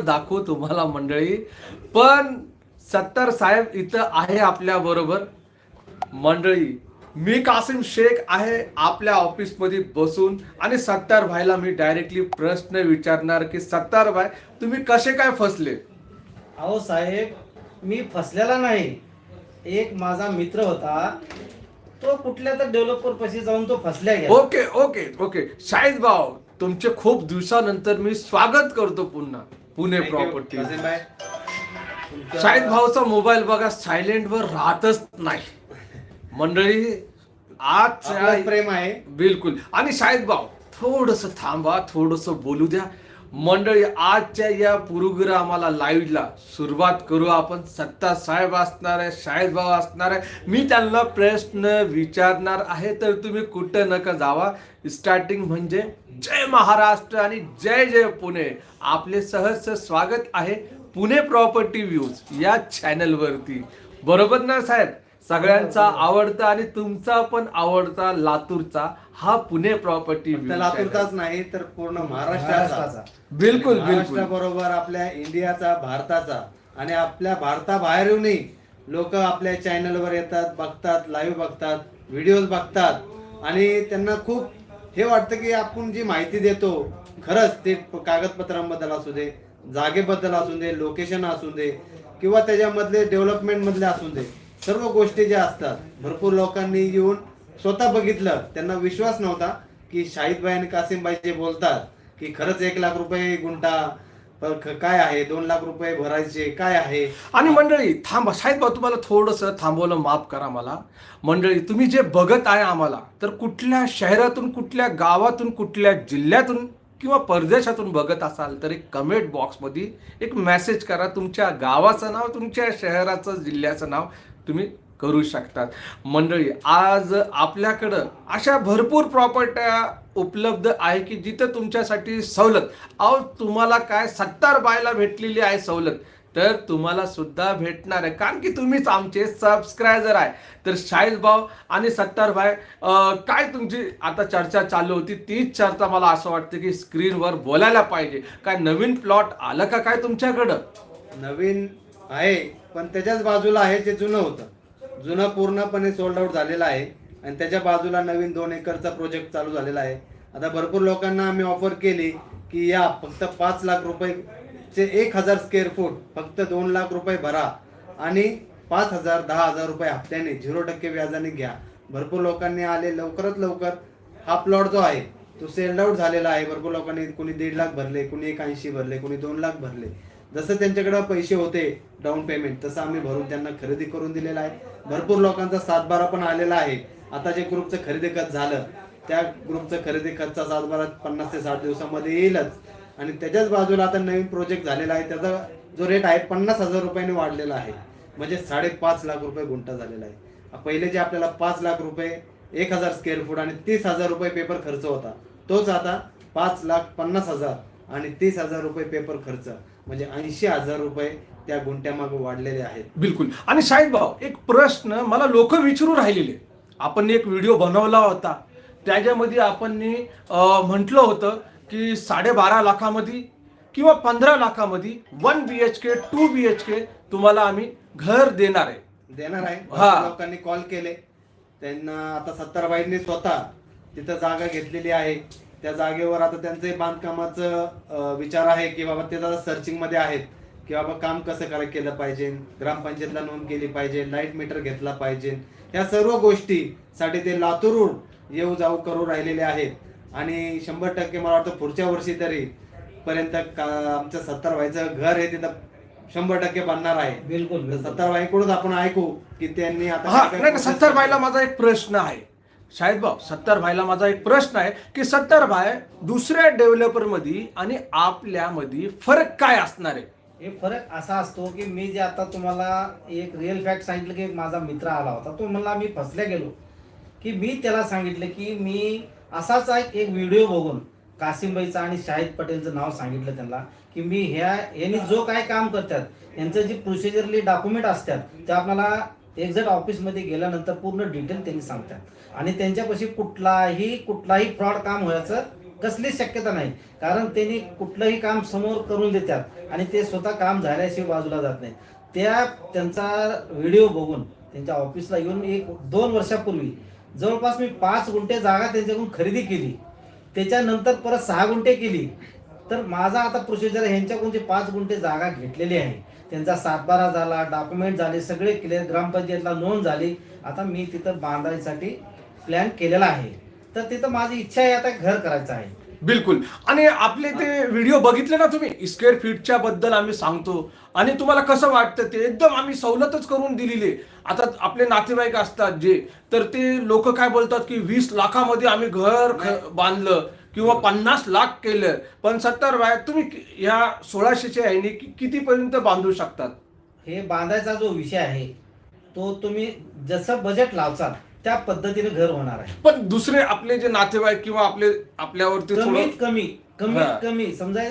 दाखवू तुम्हाला मंडळी. पण सत्तर साहेब इथं आहे आपल्या बरोबर. मंडळी मी कासिम शेख आहे आपल्या ऑफिसमध्ये बसून आणि सत्तार भाईला मी डायरेक्टली प्रश्न विचारणार की सत्तार भाई तुम्ही कसे काय फसले? अहो साहेब मी फसलेला नाही. एक माझा मित्र होता. तो कुठल्या तर डेव्हलपर पाशी जाऊन तो फसल्या गेला. Okay okay okay. शाहिद भाऊ तुमचे खूप दिवसानंतर मी स्वागत करतो पुन्हा. पुणे प्रॉपर्टी शाहिद भाऊचा मोबाईल बघा सायलेंट वर राहतच नाही. मंडळी आज प्रेम आहे. बिलकुल. आणि शाहिद भाऊ थोडस थांबा थोडस बोलू द्या. मंडळी आजच्या या पुरुग्रामाला लाईव्हला सुरुवात करू आपण. सत्ता साहेब असणार आहे शाहिद भाऊ असणार आहे. मी त्यांना प्रश्न विचारणार आहे तर तुम्ही कुठं नका जावा. स्टार्टिंग म्हणजे जय महाराष्ट्र आणि जय जय पुणे. आपले सहज स्वागत आहे पुणे प्रॉपर्टी व्ह्यूज या चॅनलवरती बरोबर ना साहेब? सगळ्यांचा आवडता आणि तुमचा पण आवडता लातूरचा हा पुणे प्रॉपर्टी लातूरचाच नाही तर पूर्ण महाराष्ट्राचा. बिलकुल बिलकुल. महाराष्ट्राबरोबर आपल्या इंडियाचा भारताचा. आणि आपल्या भारताबाहेरूनही लोक आपल्या चॅनलवर येतात बघतात लाईव्ह बघतात व्हिडिओज बघतात. आणि त्यांना खूप हे वाटतं की आपण जी माहिती देतो खरंच ते कागदपत्रांबद्दल असू दे जागेबद्दल असू दे लोकेशन असू दे किंवा त्याच्यामधले डेव्हलपमेंट मधले असू दे सर्व गोष्टी ज्या असतात भरपूर लोकांनी येऊन स्वतः बघितलं त्यांना विश्वास नव्हता की शाहिदबाई आणि कासिमबाई जे बोलतात की खरंच एक लाख रुपये गुंठा काय आहे? दोन लाख रुपये भरायचे काय आहे? आणि मंडळी थांबा साहेब तुम्हाला थोडस थांबवलं माफ करा मला. मंडळी तुम्ही जे बघत आहे आम्हाला तर कुठल्या शहरातून कुठल्या गावातून कुठल्या जिल्ह्यातून किंवा परदेशातून बघत असाल तर एक कमेंट बॉक्समध्ये एक मेसेज करा. तुमच्या गावाचं नाव तुमच्या शहराचं जिल्ह्याचं नाव तुम्ही करू शकतात. मंडळी आज आपल्याकडं अशा भरपूर प्रॉपर्ट्या उपलब्ध आहे की जिथं तुमच्यासाठी सवलत. अहो तुम्हाला काय सत्तार बायला भेटलेली आहे सवलत. तर तुम्हाला सुद्धा भेटणार आहे. कारण की तुम्हीच आमचे सबस्क्रायबर आहे. तर शाहिद भाऊ आणि सत्तार भाई काय तुमची आता चर्चा चालू होती? तीच चर्चा मला असं वाटतं की स्क्रीनवर बोलायला पाहिजे. काय नवीन प्लॉट आलं का काय तुमच्याकडं? नवीन आहे पण त्याच्याच बाजूला आहे जे जुनं होतं. जुनं पूर्णपणे सोल्ड आउट झालेलं आहे आणि त्याच्या बाजूला नवीन दोन एकरचा प्रोजेक्ट चालू झालेला आहे. आता भरपूर लोकांना आम्ही ऑफर केली की या फक्त पाच लाख रुपये एक हजार स्क्वेअर फूट फक्त दोन लाख रुपये भरा आणि पाच हजार दहा हजार रुपये हप्त्याने झिरो टक्के व्याजाने घ्या. भरपूर लोकांनी आले लवकरात लवकर हा प्लॉट जो आहे तो सेल्ड आउट झालेला आहे. भरपूर लोकांनी कुणी दीड लाख भरले कुणी एक ऐंशी भरले कुणी दोन लाख भरले. जसं त्यांच्याकडे पैसे होते डाऊन पेमेंट तसं आम्ही भरून त्यांना खरेदी करून दिलेला आहे. भरपूर लोकांचा सातबारा पण आलेला आहे. आता जे ग्रुपचं खरेदी खत झालं त्या ग्रुपचं खरेदी खतचा सातबारा पन्नास ते साठ दिवसामध्ये येईलच. आणि त्याच्याच बाजूला आता नवीन प्रोजेक्ट झालेला आहे त्याचा जो रेट आहे पन्नास हजार रुपयांनी वाढलेला आहे. म्हणजे साडेपाच लाख रुपये गुंठा झालेला आहे. पहिले जे आपल्याला पाच लाख रुपये एक हजार स्क्वेअर फूट आणि तीस हजार रुपये पेपर खर्च होता. तोच आता पाच लाख पन्नास हजार आणि तीस हजार रुपये पेपर खर्च. म्हणजे ऐंशी हजार रुपये त्या गुंठ्यामागे वाढलेले आहेत. बिलकुल. आणि शाहिद भाऊ एक प्रश्न मला लोक विचारू राहिलेले. आपण एक व्हिडिओ बनवला होता. त्याच्यामध्ये आपण म्हटलं होतं की साडेबारा लाखामध्ये किंवा पंधरा लाखामध्ये one B H K two B H K तुम्हाला आम्ही घर देणार आहे. देणार आहे. हा. लोकांनी कॉल केले. त्यांना आता सत्तारबाईंनी स्वतः तिथं जागा घेतलेली आहे. त्या जागेवर आता त्यांचे बांधकामाचं विचार आहे की बाबा ते आता सर्चिंगमध्ये आहेत की बाबा काम कसं करा केलं पाहिजे ग्रामपंचायतला नोंद केली पाहिजे लाइट मीटर घेतला पाहिजे. या सर्व गोष्टी साठी ते लातूरहून येऊ जाऊ करू राहिलेले आहेत. आणि शंभर टक्के मला वाटतं पुढच्या वर्षी तरी पर्यंत का- आमचं सत्तर व्हायचं घर आहे तिथं शंभर टक्के बनणार आहे. बिलकुल तर बिलकुल. सत्तर बाईकडून आपण ऐकू की त्यांनी आता हा सत्तर भाईला माझा एक प्रश्न आहे. शाहिद भाऊ सत्तर भाईला माझा एक प्रश्न आहे की सत्तर भाई दुसऱ्या डेव्हलपरमध्ये आणि आपल्यामध्ये फरक काय असणार आहे? हे फरक असा असतो की मी जे आता तुम्हाला एक रिअल फॅक्ट सांगितलं की एक माझा मित्र आला होता तो मला मी फसल्या गेलो. की मी त्याला सांगितलं की मी असाच एक एक व्हिडिओ बघून कासिमबाईचा आणि शाहिद पटेलचं नाव सांगितलं त्यांना की मी ह्या यांनी जो काय काम करतात यांचं जे प्रोसिजरली डॉक्युमेंट असतात ते आपल्याला एक्झॅक्ट ऑफिसमध्ये गेल्यानंतर पूर्ण डिटेल त्यांनी सांगतात. आणि त्यांच्यापाशी कुठलाही कुठलाही फ्रॉड काम व्हायचं कसलीच शक्यता नाही. कारण त्यांनी कुठलंही काम समोर करून देतात आणि ते स्वतः काम झाल्याशिवाय बाजूला जात नाही त्या त्यांचा व्हिडिओ बघून त्यांच्या ऑफिसला येऊन एक दोन वर्षापूर्वी जवळपास मी पाच गुंठे जागा त्यांच्याकडून खरेदी केली. त्याच्यानंतर परत सहा गुंठे केली. तर माझा आता प्रोसिजर ह्यांच्याकडून जे पाच गुंठे जागा घेतलेली आहे. त्यांचा सातबारा झाला डॉक्युमेंट झाले सगळे क्लिअर ग्रामपंचायतला नोंद झाली. आता मी तिथं बांधायसाठी प्लॅन केलेला आहे. तर तिथं माझी इच्छा आहे आता घर करायचं आहे. बिलकुल. आणि आपले ते व्हिडिओ बघितले ना तुम्ही? स्क्वेअर फीटच्या बद्दल आम्ही सांगतो. आणि तुम्हाला कसं वाटतं? ते एकदम आम्ही सवलतच करून दिलेली. आता आपले नातेवाईक असतात जे तर ते लोक काय बोलतात की वीस लाखामध्ये आम्ही घर बांधलं. किंवा पन्नास लाख केलं पण सत्तर वयात तुम्ही या सोळाशेच्या ह्याने कि- कितीपर्यंत बांधू शकतात? हे बांधायचा जो विषय आहे तो तुम्ही जसं बजेट लावचाल त्या पद्धतीने घर होणार आहे. पण दुसरे आपले जे नातेवाईक किंवा आपले आपल्यावरती थोडं कमीत कमी हा. कमीत कमी समजा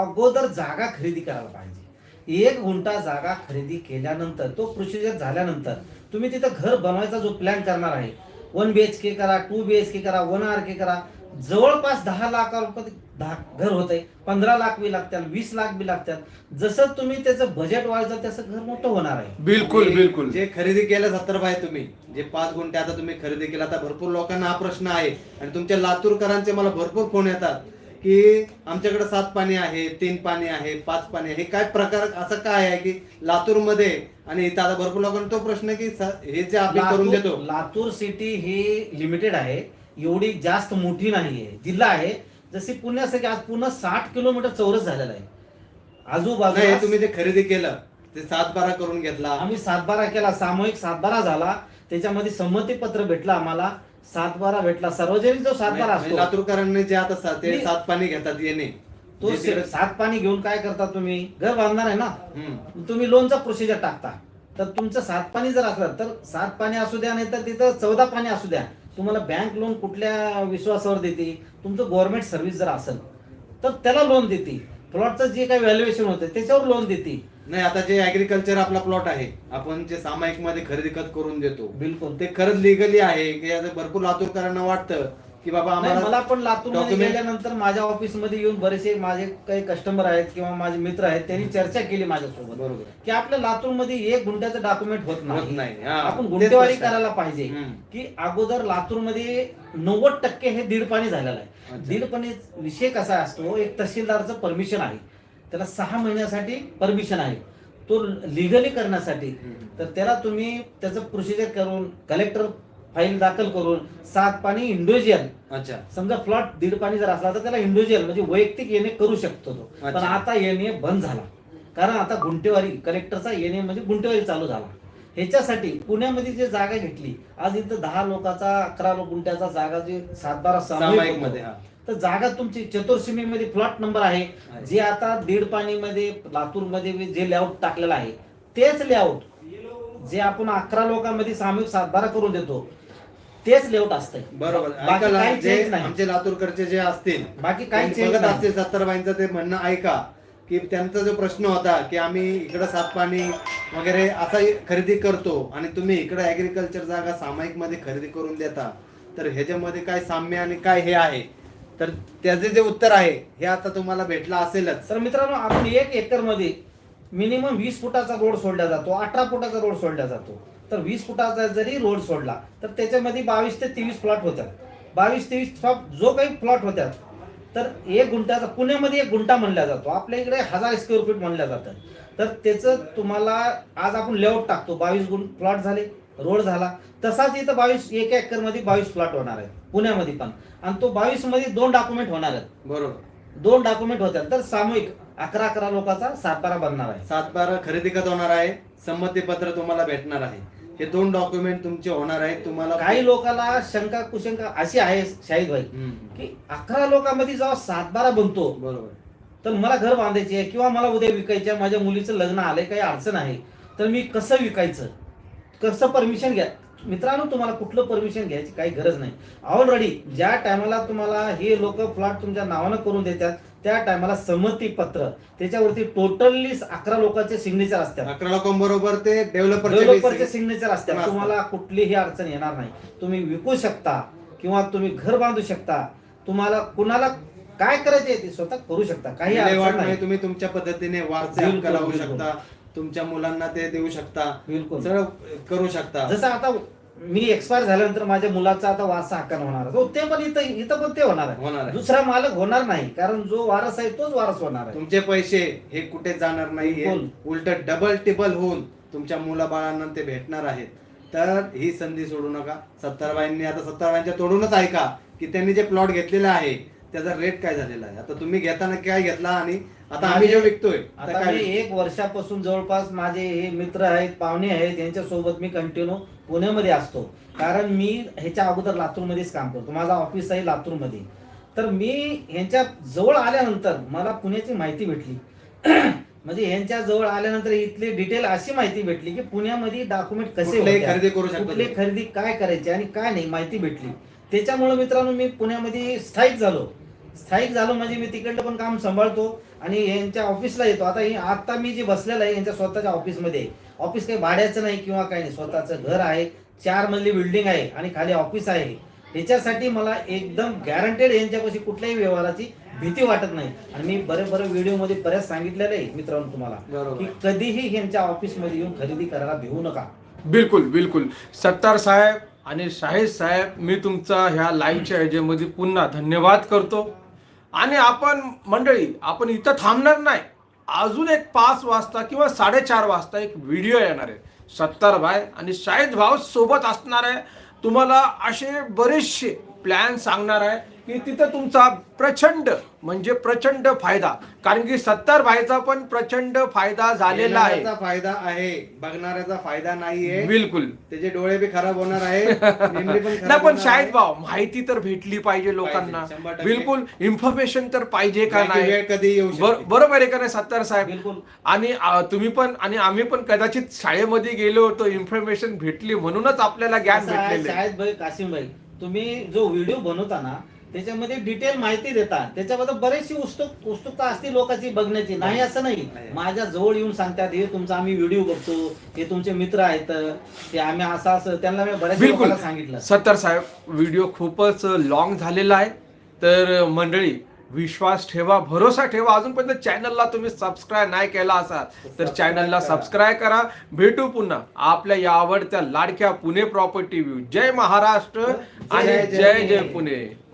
अगोदर जागा खरेदी करायला पाहिजे. एक गुंठा जागा खरेदी केल्यानंतर तो प्रोसिजर झाल्यानंतर तुम्ही तिथं घर बनवायचा जो प्लॅन करणार आहे. वन बी एच के करा टू बी एच के करा वन आर के करा जवळपास दहा लाख रुपये दहा घर होत आहे पंधरा लाख बी लागतात वीस लाख बी लागतात जसं तुम्ही त्याचं बजेट वाढतं तसं घर मोठं होणार आहे. बिलकुल बिलकुल. जे खरेदी केलं सत्तर बाय तुम्ही जे पाच गुंठे आता तुम्ही खरेदी केला आता भरपूर लोकांना हा प्रश्न आहे. आणि तुमच्या लातूरकरांचे मला भरपूर फोन येतात की आमच्याकडे सात पाणी आहे तीन पाणी आहे पाच पाणी आहे. हे काय प्रकार असं काय आहे की लातूरमध्ये आणि इथं आता भरपूर लोकांना तो प्रश्न आहे की स- हे जे आपण करून लातूर देतो. लातूर सिटी ही लिमिटेड आहे. एवढी जास्त मोठी नाही आहे. जिल्हा आहे जशी पुण्यासारखी आज पूर्ण साठ किलोमीटर चौरस झालेला आहे. हे तुम्ही जे खरेदी केलं ते सात बारा करून घेतला. आम्ही सातबारा केला. सामूहिक सातबारा झाला. त्याच्यामध्ये संमती पत्र भेटलं आम्हाला. सातबारा भेटला. सार्वजनिक जो सातबारा असतो. लातूरकरांनी जे आता ते सात पाणी घेतात येणे. तो सात पाणी घेऊन काय करता तुम्ही? घर बांधणार आहे ना. तुम्ही लोनचा प्रोसिजर टाकता. तर तुमचं सात पाणी जर असलं तर सात पाणी असू द्या नाही तर तिथं चौदा पाणी असू द्या. तुम्हाला बँक लोन कुठल्या विश्वासावर देते? तुमचं गव्हर्नमेंट सर्व्हिस जर असेल तर त्याला लोन देते. प्लॉटचं जे काही व्हॅल्युएशन होतं त्याच्यावर लोन देते. नाही आता जे ऍग्रिकल्चर आपला प्लॉट आहे आपण जे सामायिकमध्ये खरेदी खत करून देतो बिलकुल. ते खरंच लिगली आहे की आता भरपूर लातूरकरांना वाटतं. की बाबा आम्हाला मला पण लातूर document- गेल्यानंतर माझ्या ऑफिसमध्ये येऊन बरेचसे माझे काही कस्टमर आहेत किंवा माझे मित्र आहेत त्यांनी चर्चा केली माझ्यासोबत बरोबर की आपल्या लातूरमध्ये एक गुंठ्याचं डॉक्युमेंट होत होत नाही नाही. हा, आपण तेच आहे. करायला पाहिजे हम्म. की अगोदर लातूरमध्ये नव्वद टक्के हे दीड पाणी झालेलं आहे अच्छा. दीड पाणी विषय कसा असतो एक तहसीलदारचं परमिशन आहे त्याला सहा महिन्यासाठी परमिशन आहे तो लिगली करण्यासाठी हम्म. तर त्याला तुम्ही त्याचं प्रोसिजर करून कलेक्टर फाईल दाखल करून सात पाणी इंडिव्हिज्युअल अच्छा. समजा प्लॉट दीड पाणी जर असला तर त्याला इंडिव्हिज्युअल म्हणजे वैयक्तिक येणे करू शकतो तो. पण अच्छा. आता येणे बंद झाला. कारण आता गुंटेवारी कलेक्टरचा येणे म्हणजे गुंटेवारी चालू झाला. ह्याच्यासाठी पुण्यामध्ये जे जागा घेतली आज इथं दहा लोकांचा अकरा लो- गुंठ्याचा जागा जे सातबारा सामायिक सामायिकमध्ये हा. तर जागा तुमची चतुर्सीमी मध्ये प्लॉट नंबर आहे. आहे. जे आता दीड पाणी मध्ये लातूरमध्ये जे लेआउट टाकलेलं आहे तेच लेआउट जे आपण अकरा लोकांमध्ये सामूहिक सातबारा करून देतो तेच लेआउट असतंय. बरोबर. बाकी काही जे चेंज नाही. आमचे लातूरकडचे जे असतील बाकी काही त्यांनी change बघत नाही. असतील सत्तरबाईंचं ते म्हणणं ऐका की त्यांचा जो प्रश्न होता की आम्ही इकडं सात पाणी वगैरे असा खरेदी करतो आणि तुम्ही इकडं ऍग्रिकल्चर जागा सामायिकमध्ये खरेदी करून देता तर ह्याच्यामध्ये काय साम्य आणि काय हे आहे? तर त्याचे जे उत्तर आहे हे आता तुम्हाला भेटलं असेलच. तर मित्रांनो आपण एक एकरमध्ये मिनिमम वीस फुटाचा रोड सोडला जातो अठरा फुटाचा रोड सोडला जातो. तर वीस फुटाचा जरी रोड सोडला तर त्याच्यामध्ये बावीस ते तेवीस प्लॉट होतात. बावीस तेवीस प्लॉट जो काही प्लॉट होतात तर एक गुंठाचा पुण्यामध्ये एक गुंठा म्हणला जातो. आपल्या इकडे हजार स्क्वेअर फीट म्हणलं जातं तर त्याचं तुम्हाला आज आपण लेआउट टाकतो. बावीस गुंठ प्लॉट झाले रोड झाला. तसाच इथं बावीस एक एकरमध्ये बावीस प्लॉट होणार आहेत पुण्यामध्ये पण. आणि तो बावीसमध्ये दोन डॉक्युमेंट होणार आहेत. बरोबर. दोन डॉक्युमेंट होत्या तर सामूहिक अकरा अकरा लोकांचा सातबारा बनणार आहे. सातबारा खरेदी खत होणार आहे? संमती पत्र तुम्हाला भेटणार आहे. हे दोन डॉक्युमेंट तुमचे होणार आहेत. तुम्हाला काही लोकांना शंका कुशंका अशी आहे शाहिद भाई हम्म. की अकरा लोकांमध्ये जेव्हा सातबारा बनतो बरोबर. तर मला घर बांधायचे आहे किंवा मला उद्या विकायचे आहे, माझ्या मुलीचं लग्न आलंय काही अडचण आहे तर मी कसं विकायचं? कसं परमिशन घ्या? मित्रांनो तुम्हाला कुठलं परमिशन घ्यायची काही गरज नाही. ऑलरेडी ज्या टायमाला तुम्हाला हे लोक फ्लॅट तुमच्या नावानं करून देतात त्या टायमाला संमती पत्र त्याच्यावरती टोटली अकरा लोकांचे सिग्नेचर असतात. अकरा लोकांबरोबर ते डेव्हलपरचे डेव्हलपरचे सिग्नेचर असतात. तुम्हाला कुठलीही अडचण येणार नाही. तुम्ही विकू शकता किंवा तुम्ही घर बांधू शकता. तुम्हाला कुणाला काय करायचे ते स्वतः करू शकता. काही अडचण नाही. म्हणजे तुम्ही तुमच्या पद्धतीने वारसे लावू. शकता. तुमच्या मुलांना ते देऊ शकता. बिलकुल. करू शकता. जसं आता मी एक्सपायर झाल्यानंतर माझ्या मुलाचा आता वारसा हक्कानं होणार आहे. हो, ते पण इथं इथं पण ते होणार होणार आहे आहे. दुसरा मालक होणार नाही कारण जो वारस आहे तोच वारस होणार आहे तुमचे पैसे हे कुठे जाणार बिलकुल. उलट डबल टिबल होऊन तुमच्या मुलाबाळांना ते भेटणार आहेत तर ही संधी सोडू नका सत्तारबाईंनी आता सत्तारबाईंच्या तोडूनच ऐका की त्यांनी जे प्लॉट घेतलेला आहे त्याचा रेट काय झालेला आहे? आता तुम्ही घेताना काय घेतला आणि आता आम्ही जो विकतोय आता मी? एक वर्षापासून जवळपास माझे हे मित्र आहेत पाहुणे आहेत यांच्या सोबत मी कंटिन्यू पुण्यामध्ये असतो. कारण मी ह्याच्या अगोदर लातूरमध्येच काम करतो. माझा ऑफिस आहे लातूरमध्ये. तर मी ह्यांच्या जवळ आल्यानंतर मला पुण्याची माहिती भेटली. म्हणजे ह्यांच्या जवळ आल्यानंतर इथली डिटेल अशी माहिती भेटली की पुण्यामध्ये डॉक्युमेंट कसे कुठलेही होत्या, खरेदी करू शकता कुठले तुम्ही. खरेदी काय करायचे आणि काय नाही माहिती भेटली. त्याच्यामुळे मित्रांनो मी पुण्यामध्ये स्थायिक झालो. स्थायिक झालो म्हणजे मी तिकडलं पण काम सांभाळतो आणि यांच्या ऑफिसला येतो. आता हे आता मी जे बसलेलं आहे यांच्या स्वतःच्या ऑफिसमध्ये. ऑफिस काही भाड्याचं नाही किंवा काही नाही. स्वतःचं घर आहे चार मजली बिल्डिंग आहे आणि खाली ऑफिस आहे. त्याच्यासाठी मला एकदम गॅरंटेड यांच्यापाशी कुठल्याही व्यवहाराची भीती वाटत नाही. आणि मी बरे बरे व्हिडिओमध्ये बऱ्याच सांगितलेलं आहे मित्रांनो तुम्हाला. की कधीही यांच्या ऑफिसमध्ये येऊन खरेदी करायला भिवू नका. बिलकुल बिलकुल. सत्तार साहेब आणि शाहीद साहेब मी तुमचा ह्या लाईव्हच्या ह्याच्यामध्ये पुन्हा धन्यवाद करतो. आणि आपण मंडळी आपण इथं थांबणार नाही. अजून एक पाच वाजता किंवा साडेचार वाजता एक व्हिडिओ येणार आहे. सत्तार भाई आणि शाहीद भाऊ सोबत असणार आहे. तुम्हाला असे बरेचसे प्लॅन सांगणार आहे. की तिथं तुमचा प्रचंड म्हणजे प्रचंड फायदा. कारण की सत्तार भाईचा पण प्रचंड फायदा झालेला आहे. घेणाऱ्याचा फायदा आहे. बघणाऱ्याचा फायदा नाहीये. बिलकुल. त्याचे डोळे बी खराब होणार आहे. मेमरी पण खराब नाही पण होणार आहे. भाऊ माहिती तर भेटली पाहिजे लोकांना. शंभर टक्के. बिलकुल इन्फॉर्मेशन तर पाहिजे का नाही? वेळ कधी येऊ शकते. बर- बरोबर आहे का नाही सत्तार साहेब? बिलकुल. आणि तुम्ही पण आणि आम्ही पण कदाचित शाळेमध्ये गेलो होतो इन्फॉर्मेशन भेटली म्हणूनच आपल्याला ज्ञान असं आहे, भेटलेलं आहे. शाहिद भाई कासिम भाई तुम्ही जो व्हिडिओ बनवता ना त्याच्यामध्ये डिटेल माहिती देता. त्याच्याबद्दल बरेचशी उत्सुक उत्सुकता असते लोकांची बघण्याची. नाही असं नाही. माझ्या जवळ येऊन सांगतात हे तुमचा आम्ही व्हिडिओ बघतो. हे तुमचे मित्र आहेत. ते आम्ही असं असं. त्यांना मी बऱ्याच बिलकुल. लोकांना सांगितलं. सत्तार साहेब व्हिडिओ खूपच लॉंग झालेला आहे. तर मंडळी विश्वास ठेवा भरोसा ठेवा. अजूनपर्यंत चॅनलला तुम्ही सबस्क्राईब नाही केला असाल तर चॅनलला करा. सबस्क्राईब करा. भेटू पुन्हा आपल्या या आवडत्या लाडक्या पुणे प्रॉपर्टी व्ह्यू जय महाराष्ट्र आणि जय- जय. पुणे.